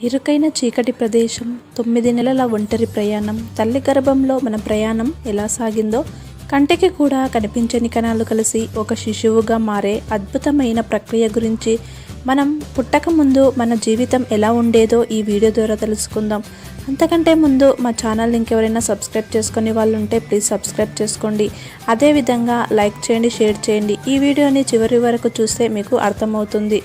ఇరుకైన చీకటి ప్రదేశం తొమ్మిది నెలల ఒంటరి ప్రయాణం తల్లి గర్భంలో మన ప్రయాణం ఎలా సాగిందో కంటికి కూడా కనిపించని కణాలు కలిసి ఒక శిశువుగా మారే అద్భుతమైన ప్రక్రియ గురించి మనం పుట్టక ముందు మన జీవితం ఎలా ఉండేదో ఈ వీడియో ద్వారా తెలుసుకుందాం. అంతకంటే ముందు మా ఛానల్ ఇంకెవరైనా సబ్స్క్రైబ్ చేసుకునే వాళ్ళు ఉంటే ప్లీజ్ సబ్స్క్రైబ్ చేసుకోండి. అదేవిధంగా లైక్ చేయండి షేర్ చేయండి. ఈ వీడియోని చివరి వరకు చూస్తే మీకు అర్థమవుతుంది.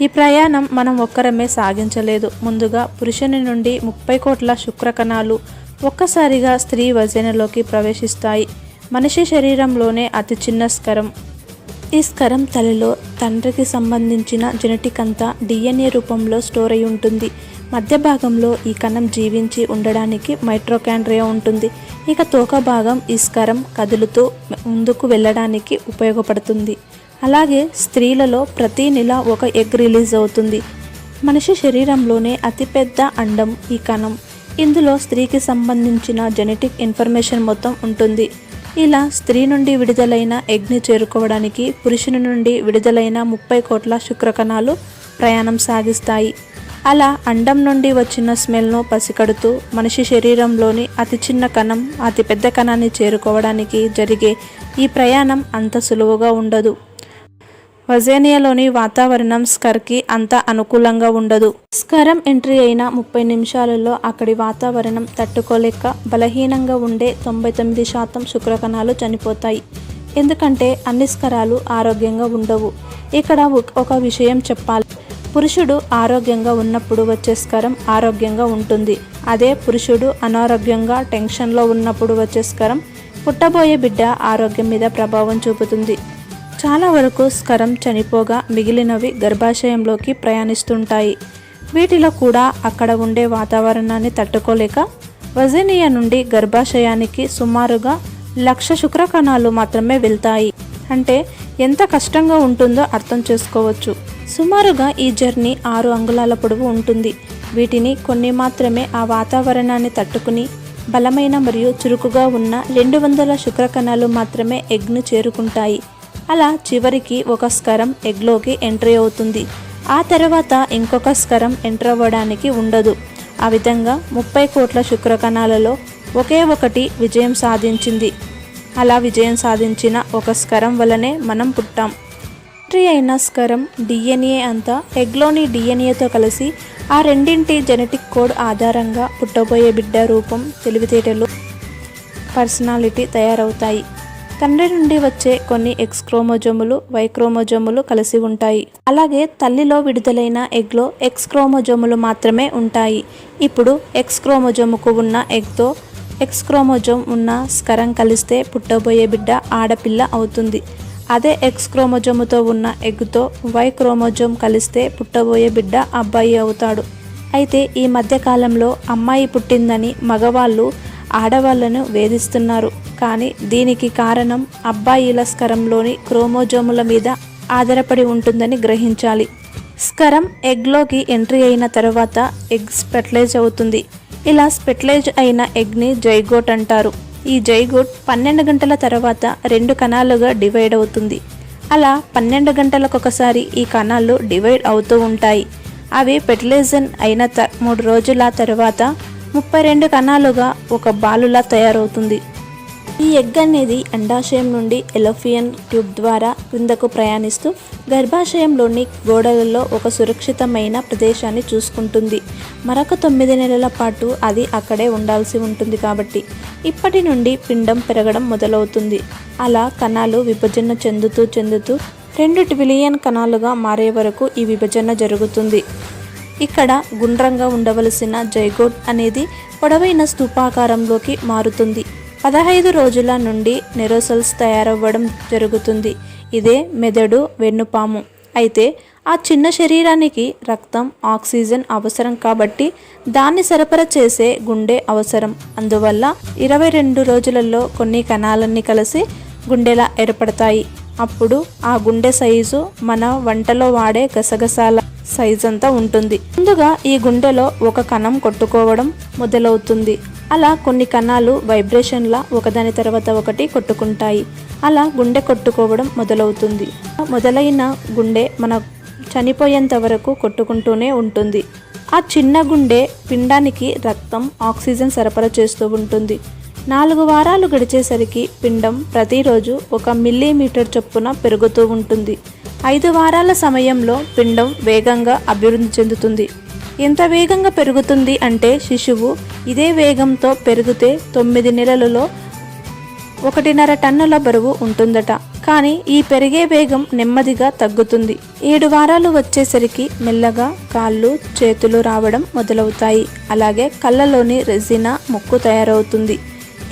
ఈ ప్రయాణం మనం ఒక్కరమే సాగించలేదు. ముందుగా పురుషుని నుండి ముప్పై కోట్ల శుక్రకణాలు ఒక్కసారిగా స్త్రీ వజనలోకి ప్రవేశిస్తాయి. మనిషి శరీరంలోనే అతి చిన్న స్కరం. ఈ స్కరం తలలో తండ్రికి సంబంధించిన జెనెటిక్ అంతా డిఎన్ఏ రూపంలో స్టోర్ అయి ఉంటుంది. మధ్య భాగంలో ఈ కణం జీవించి ఉండడానికి మైట్రోకాండ్రియా ఉంటుంది. ఇక తోక భాగం ఈ స్కరం కదులుతూ ముందుకు వెళ్ళడానికి ఉపయోగపడుతుంది. అలాగే స్త్రీలలో ప్రతి నెల ఒక ఎగ్ రిలీజ్ అవుతుంది. మనిషి శరీరంలోనే అతిపెద్ద అండం ఈ కణం. ఇందులో స్త్రీకి సంబంధించిన జెనెటిక్ ఇన్ఫర్మేషన్ మొత్తం ఉంటుంది. ఇలా స్త్రీ నుండి విడుదలైన ఎగ్ని చేరుకోవడానికి పురుషుని నుండి విడుదలైన ముప్పై కోట్ల శుక్రకణాలు ప్రయాణం సాగిస్తాయి. అలా అండం నుండి వచ్చిన స్మెల్ను పసికడుతూ మనిషి శరీరంలోని అతి చిన్న కణం అతి పెద్ద కణాన్ని చేరుకోవడానికి జరిగే ఈ ప్రయాణం అంత సులువుగా ఉండదు. వజేనియాలోని వాతావరణం స్కర్కి అంత అనుకూలంగా ఉండదు. స్కరం ఎంట్రీ అయిన ముప్పై నిమిషాలలో అక్కడి వాతావరణం తట్టుకోలేక బలహీనంగా ఉండే తొంభై తొమ్మిది శాతం శుక్రకణాలు చనిపోతాయి. ఎందుకంటే అన్ని స్కరాలు ఆరోగ్యంగా ఉండవు. ఇక్కడ ఒక విషయం చెప్పాలి. పురుషుడు ఆరోగ్యంగా ఉన్నప్పుడు వచ్చే స్కరం ఆరోగ్యంగా ఉంటుంది. అదే పురుషుడు అనారోగ్యంగా టెన్షన్లో ఉన్నప్పుడు వచ్చే స్కరం పుట్టబోయే బిడ్డ ఆరోగ్యం మీద ప్రభావం చూపుతుంది. చాలా వరకు స్కరం చనిపోగా మిగిలినవి గర్భాశయంలోకి ప్రయాణిస్తుంటాయి. వీటిలో కూడా అక్కడ ఉండే వాతావరణాన్ని తట్టుకోలేక వజనీయ నుండి గర్భాశయానికి సుమారుగా లక్ష శుక్రకణాలు మాత్రమే వెళ్తాయి. అంటే ఎంత కష్టంగా ఉంటుందో అర్థం చేసుకోవచ్చు. సుమారుగా ఈ జర్నీ ఆరు అంగుళాల పొడవు ఉంటుంది. వీటిని కొన్ని మాత్రమే ఆ వాతావరణాన్ని తట్టుకుని బలమైన మరియు చురుకుగా ఉన్న రెండు వందల శుక్రకణాలు మాత్రమే ఎగ్ను చేరుకుంటాయి. అలా చివరికి ఒక స్కరం ఎగ్లోకి ఎంట్రీ అవుతుంది. ఆ తర్వాత ఇంకొక స్కరం ఎంటర్ అవ్వడానికి ఉండదు. ఆ విధంగా ముప్పై కోట్ల శుక్రకణాలలో ఒకే ఒకటి విజయం సాధించింది. అలా విజయం సాధించిన ఒక స్కరం వలనే మనం పుట్టాం. ఎంట్రీ అయిన స్కరం డిఎన్ఏ అంతా ఎగ్లోని డిఎన్ఏతో కలిసి ఆ రెండింటి జెనెటిక్ కోడ్ ఆధారంగా పుట్టబోయే బిడ్డ రూపం తెలివితేటలు పర్సనాలిటీ తయారవుతాయి. తండ్రి నుండి వచ్చే కొన్ని ఎక్స్ క్రోమోజోములు వై క్రోమోజోములు కలిసి ఉంటాయి. అలాగే తల్లిలో విడుదలైన ఎగ్లో ఎక్స్ క్రోమోజోములు మాత్రమే ఉంటాయి. ఇప్పుడు ఎక్స్ క్రోమోజోముకు ఉన్న ఎగ్తో ఎక్స్ క్రోమోజోమ్ ఉన్న స్కరం కలిస్తే పుట్టబోయే బిడ్డ ఆడపిల్ల అవుతుంది. అదే ఎక్స్ క్రోమోజోముతో ఉన్న ఎగ్తో వై క్రోమోజోమ్ కలిస్తే పుట్టబోయే బిడ్డ అబ్బాయి అవుతాడు. అయితే ఈ మధ్యకాలంలో అమ్మాయి పుట్టిందని మగవాళ్ళు ఆడవాళ్ళను వేధిస్తున్నారు. కానీ దీనికి కారణం అబ్బాయిల స్కరంలోని క్రోమోజోముల మీద ఆధారపడి ఉంటుందని గ్రహించాలి. స్కరం ఎగ్లోకి ఎంట్రీ అయిన తర్వాత ఎగ్ స్పెటలైజ్ అవుతుంది. ఇలా స్పెట్లైజ్ అయిన ఎగ్ని జైగోట్ అంటారు. ఈ జైగోట్ పన్నెండు గంటల తర్వాత రెండు కణాలుగా డివైడ్ అవుతుంది. అలా పన్నెండు గంటలకు ఒకసారి ఈ కణాలు డివైడ్ అవుతూ ఉంటాయి. అవి ఫెర్టిలైజన్ అయిన త మూడు రోజుల తర్వాత ముప్పై రెండు కణాలుగా ఒక బాలులా తయారవుతుంది. ఈ ఎగ్ అనేది అండాశయం నుండి ఎలోఫియన్ ట్యూబ్ ద్వారా క్రిందకు ప్రయాణిస్తూ గర్భాశయంలోని గోడలలో ఒక సురక్షితమైన ప్రదేశాన్ని చూసుకుంటుంది. మరొక తొమ్మిది నెలల పాటు అది అక్కడే ఉండాల్సి ఉంటుంది కాబట్టి ఇప్పటి నుండి పిండం పెరగడం మొదలవుతుంది. అలా కణాలు విభజన చెందుతూ చెందుతూ రెండు ట్రిలియన్ కణాలుగా మారే వరకు ఈ విభజన జరుగుతుంది. ఇక్కడ గుండ్రంగా ఉండవలసిన జైగోట్ అనేది పొడవైన స్థూపాకారంలోకి మారుతుంది. పదహైదు రోజుల నుండి నెరోసల్స్ తయారవ్వడం జరుగుతుంది. ఇదే మెదడు వెన్నుపాము. అయితే ఆ చిన్న శరీరానికి రక్తం ఆక్సిజన్ అవసరం కాబట్టి దాన్ని సరఫరా చేసే గుండె అవసరం. అందువల్ల ఇరవై రెండు రోజులలో కొన్ని కణాలన్నీ కలిసి గుండెలా ఏర్పడతాయి. అప్పుడు ఆ గుండె సైజు మన వంటలో వాడే గసగసాల సైజ్ అంతా ఉంటుంది. ముందుగా ఈ గుండెలో ఒక కణం కొట్టుకోవడం మొదలవుతుంది. అలా కొన్ని కణాలు వైబ్రేషన్లా ఒకదాని తర్వాత ఒకటి కొట్టుకుంటాయి. అలా గుండె కొట్టుకోవడం మొదలవుతుంది. మొదలైన గుండె మన చనిపోయేంత వరకు కొట్టుకుంటూనే ఉంటుంది. ఆ చిన్న గుండె పిండానికి రక్తం ఆక్సిజన్ సరఫరా చేస్తూ ఉంటుంది. నాలుగు వారాలు గడిచేసరికి పిండం ప్రతిరోజు ఒక మిల్లీమీటర్ చొప్పున పెరుగుతూ ఉంటుంది. ఐదు వారాల సమయంలో పిండం వేగంగా అభివృద్ధి చెందుతుంది. ఎంత వేగంగా పెరుగుతుంది అంటే శిశువు ఇదే వేగంతో పెరిగితే తొమ్మిది నెలలలో ఒకటిన్నర టన్నుల బరువు ఉంటుందట. కానీ ఈ పెరిగే వేగం నెమ్మదిగా తగ్గుతుంది. ఏడు వారాలు వచ్చేసరికి మెల్లగా కాళ్ళు చేతులు రావడం మొదలవుతాయి. అలాగే కళ్ళలోని రెజినా ముక్కు తయారవుతుంది.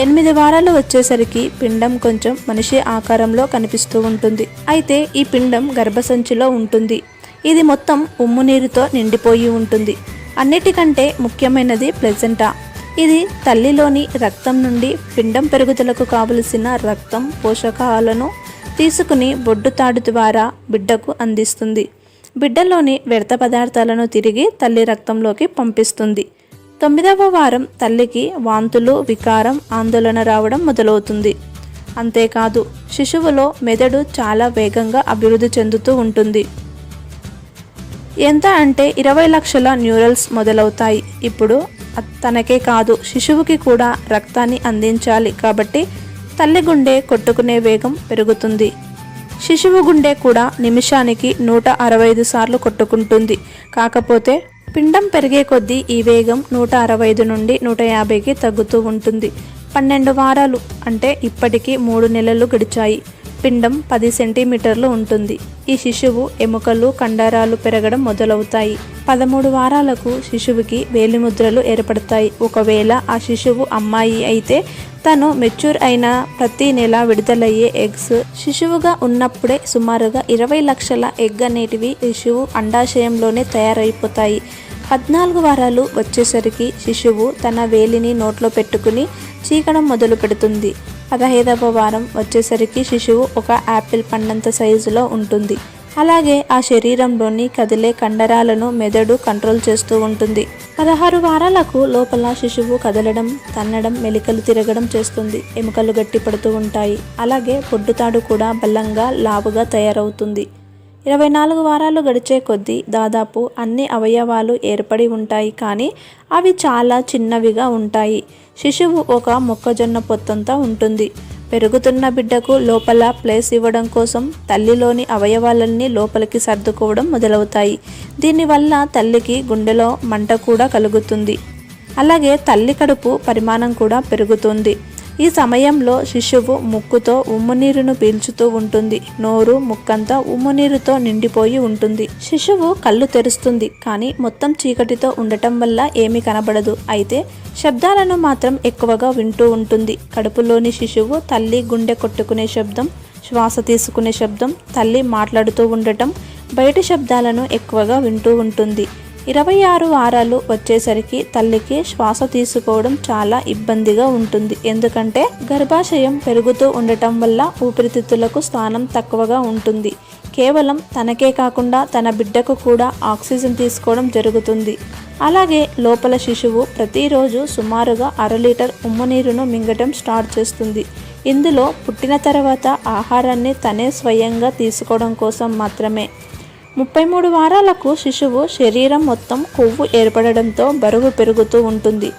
ఎనిమిది వారాలు వచ్చేసరికి పిండం కొంచెం మనిషి ఆకారంలో కనిపిస్తూ ఉంటుంది. అయితే ఈ పిండం గర్భసంచిలో ఉంటుంది. ఇది మొత్తం ఉమ్ము నీరుతో నిండిపోయి ఉంటుంది. అన్నిటికంటే ముఖ్యమైనది ప్లెజెంటా. ఇది తల్లిలోని రక్తం నుండి పిండం పెరుగుదలకు కావలసిన రక్తం పోషకాలను తీసుకుని బొడ్డు తాడు ద్వారా బిడ్డకు అందిస్తుంది. బిడ్డలోని వ్యర్థ పదార్థాలను తిరిగి తల్లి రక్తంలోకి పంపిస్తుంది. తొమ్మిదవ వారం తల్లికి వాంతులు వికారం ఆందోళన రావడం మొదలవుతుంది. అంతేకాదు శిశువులో మెదడు చాలా వేగంగా అభివృద్ధి చెందుతూ ఉంటుంది. ఎంత అంటే ఇరవై లక్షల న్యూరల్స్ మొదలవుతాయి. ఇప్పుడు తనకే కాదు శిశువుకి కూడా రక్తాన్ని అందించాలి కాబట్టి తల్లి గుండె కొట్టుకునే వేగం పెరుగుతుంది. శిశువు గుండె కూడా నిమిషానికి నూట అరవై ఐదు సార్లు కొట్టుకుంటుంది. కాకపోతే పిండం పెరిగే కొద్దీ ఈ వేగం నూట అరవై ఐదు నుండి నూట యాభైకి తగ్గుతూ ఉంటుంది. పన్నెండు వారాలు అంటే ఇప్పటికీ మూడు నెలలు గడిచాయి. పిండం పది సెంటీమీటర్లు ఉంటుంది. ఈ శిశువు ఎముకలు కండరాలు పెరగడం మొదలవుతాయి. పదమూడు వారాలకు శిశువుకి వేలిముద్రలు ఏర్పడతాయి. ఒకవేళ ఆ శిశువు అమ్మాయి అయితే తను మెచ్యూర్ అయిన ప్రతి నెల విడుదలయ్యే ఎగ్స్. శిశువుగా ఉన్నప్పుడే సుమారుగా ఇరవై లక్షల ఎగ్ అనేటివి శిశువు అండాశయంలోనే తయారైపోతాయి. పద్నాలుగు వారాలు వచ్చేసరికి శిశువు తన వేలిని నోట్లో పెట్టుకుని చీకడం మొదలు పెడుతుంది పదహైదవ వారం వచ్చేసరికి శిశువు ఒక యాపిల్ పండంత సైజులో ఉంటుంది. అలాగే ఆ శరీరంలోని కదిలే కండరాలను మెదడు కంట్రోల్ చేస్తూ ఉంటుంది. పదహారు వారాలకు లోపల శిశువు కదలడం తన్నడం మెలికలు తిరగడం చేస్తుంది. ఎముకలు గట్టిపడుతూ ఉంటాయి. అలాగే పొడ్డుతాడు కూడా బలంగా లావుగా తయారవుతుంది. ఇరవై నాలుగు వారాలు గడిచే కొద్దీ దాదాపు అన్ని అవయవాలు ఏర్పడి ఉంటాయి కానీ అవి చాలా చిన్నవిగా ఉంటాయి. శిశువు ఒక మొక్కజొన్న పొత్తంతా ఉంటుంది. పెరుగుతున్న బిడ్డకు లోపల ప్లేస్ ఇవ్వడం కోసం తల్లిలోని అవయవాలన్నీ లోపలికి సర్దుకోవడం మొదలవుతాయి. దీనివల్ల తల్లికి గుండెలో మంట కూడా కలుగుతుంది. అలాగే తల్లి కడుపు పరిమాణం కూడా పెరుగుతుంది. ఈ సమయంలో శిశువు ముక్కుతో ఉమ్మునీరును పీల్చుతూ ఉంటుంది. నోరు ముక్కంతా ఉమ్మునీరుతో నిండిపోయి ఉంటుంది. శిశువు కళ్ళు తెరుస్తుంది. కానీ మొత్తం చీకటితో ఉండటం వల్ల ఏమీ కనబడదు. అయితే శబ్దాలను మాత్రం ఎక్కువగా వింటూ ఉంటుంది. కడుపులోని శిశువు తల్లి గుండె కొట్టుకునే శబ్దం శ్వాస తీసుకునే శబ్దం తల్లి మాట్లాడుతూ ఉండటం బయట శబ్దాలను ఎక్కువగా వింటూ ఉంటుంది. ఇరవై ఆరు వారాలు వచ్చేసరికి తల్లికి శ్వాస తీసుకోవడం చాలా ఇబ్బందిగా ఉంటుంది. ఎందుకంటే గర్భాశయం పెరుగుతూ ఉండటం వల్ల ఊపిరితిత్తులకు స్థానం తక్కువగా ఉంటుంది. కేవలం తనకే కాకుండా తన బిడ్డకు కూడా ఆక్సిజన్ తీసుకోవడం జరుగుతుంది. అలాగే లోపల శిశువు ప్రతిరోజు సుమారుగా అర లీటర్ ఉమ్మనీరును మింగటం స్టార్ట్ చేస్తుంది. ఇందులో పుట్టిన తర్వాత ఆహారాన్ని తనే స్వయంగా తీసుకోవడం కోసం మాత్రమే. ముప్పై మూడు వారాలకు శిశువు శరీరం మొత్తం కొవ్వు ఏర్పడడంతో బరువు పెరుగుతూ ఉంటుంది.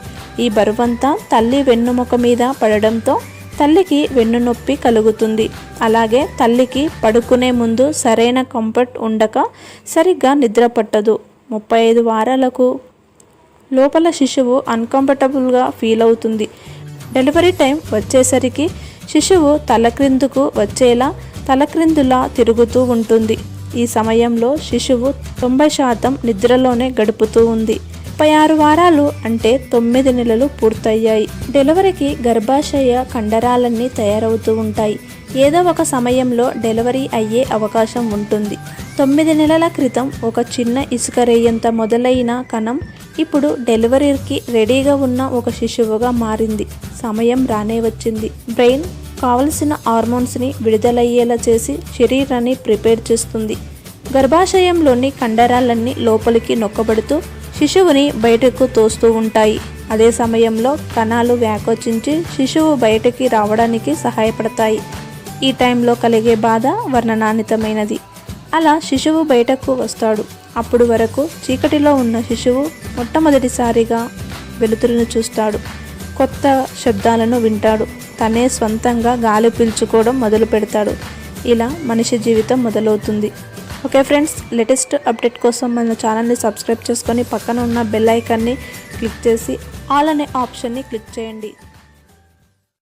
ఈ బరువంతా తల్లి వెన్నుముక మీద పడడంతో తల్లికి వెన్నునొప్పి కలుగుతుంది. అలాగే తల్లికి పడుకునే ముందు సరైన కంఫర్ట్ ఉండక సరిగ్గా నిద్ర పట్టదు. ముప్పై ఐదు వారాలకు లోపల శిశువు అన్కంఫర్టబుల్గా ఫీల్ అవుతుంది. డెలివరీ టైం వచ్చేసరికి శిశువు తలక్రిందుకు వచ్చేలా తలక్రిందులా తిరుగుతూ ఉంటుంది. ఈ సమయంలో శిశువు తొంభై శాతం నిద్రలోనే గడుపుతూ ఉంది. ముప్పై ఆరు వారాలు అంటే తొమ్మిది నెలలు పూర్తయ్యాయి. డెలివరీకి గర్భాశయ కండరాలన్నీ తయారవుతూ ఉంటాయి. ఏదో ఒక సమయంలో డెలివరీ అయ్యే అవకాశం ఉంటుంది. తొమ్మిది నెలల క్రితం ఒక చిన్న ఇసుక రేయంత మొదలైన కణం ఇప్పుడు డెలివరీకి రెడీగా ఉన్న ఒక శిశువుగా మారింది. సమయం రానే వచ్చింది. బ్రెయిన్ కావలసిన హార్మోన్స్ని విడుదలయ్యేలా చేసి శరీరాన్ని ప్రిపేర్ చేస్తుంది. గర్భాశయంలోని కండరాలన్నీ లోపలికి నొక్కబడుతూ శిశువుని బయటకు తోస్తూ ఉంటాయి. అదే సమయంలో కణాలు వ్యాకోచించి శిశువు బయటకి రావడానికి సహాయపడతాయి. ఈ టైంలో కలిగే బాధ వర్ణనాన్వితమైనది అలా శిశువు బయటకు వస్తాడు. అప్పుడు వరకు చీకటిలో ఉన్న శిశువు మొట్టమొదటిసారిగా వెలుతురును చూస్తాడు. కొత్త శబ్దాలను వింటాడు. తనే స్వంతంగా గాలి పీల్చుకోవడం మొదలు పెడతాడు. ఇలా మనిషి జీవితం మొదలవుతుంది. ఓకే ఫ్రెండ్స్ లేటెస్ట్ అప్డేట్ కోసం మన ఛానల్ని సబ్స్క్రైబ్ చేసుకొని పక్కన ఉన్న బెల్ ఐకాన్ని క్లిక్ చేసి ఆల్ అనే ఆప్షన్ని క్లిక్ చేయండి.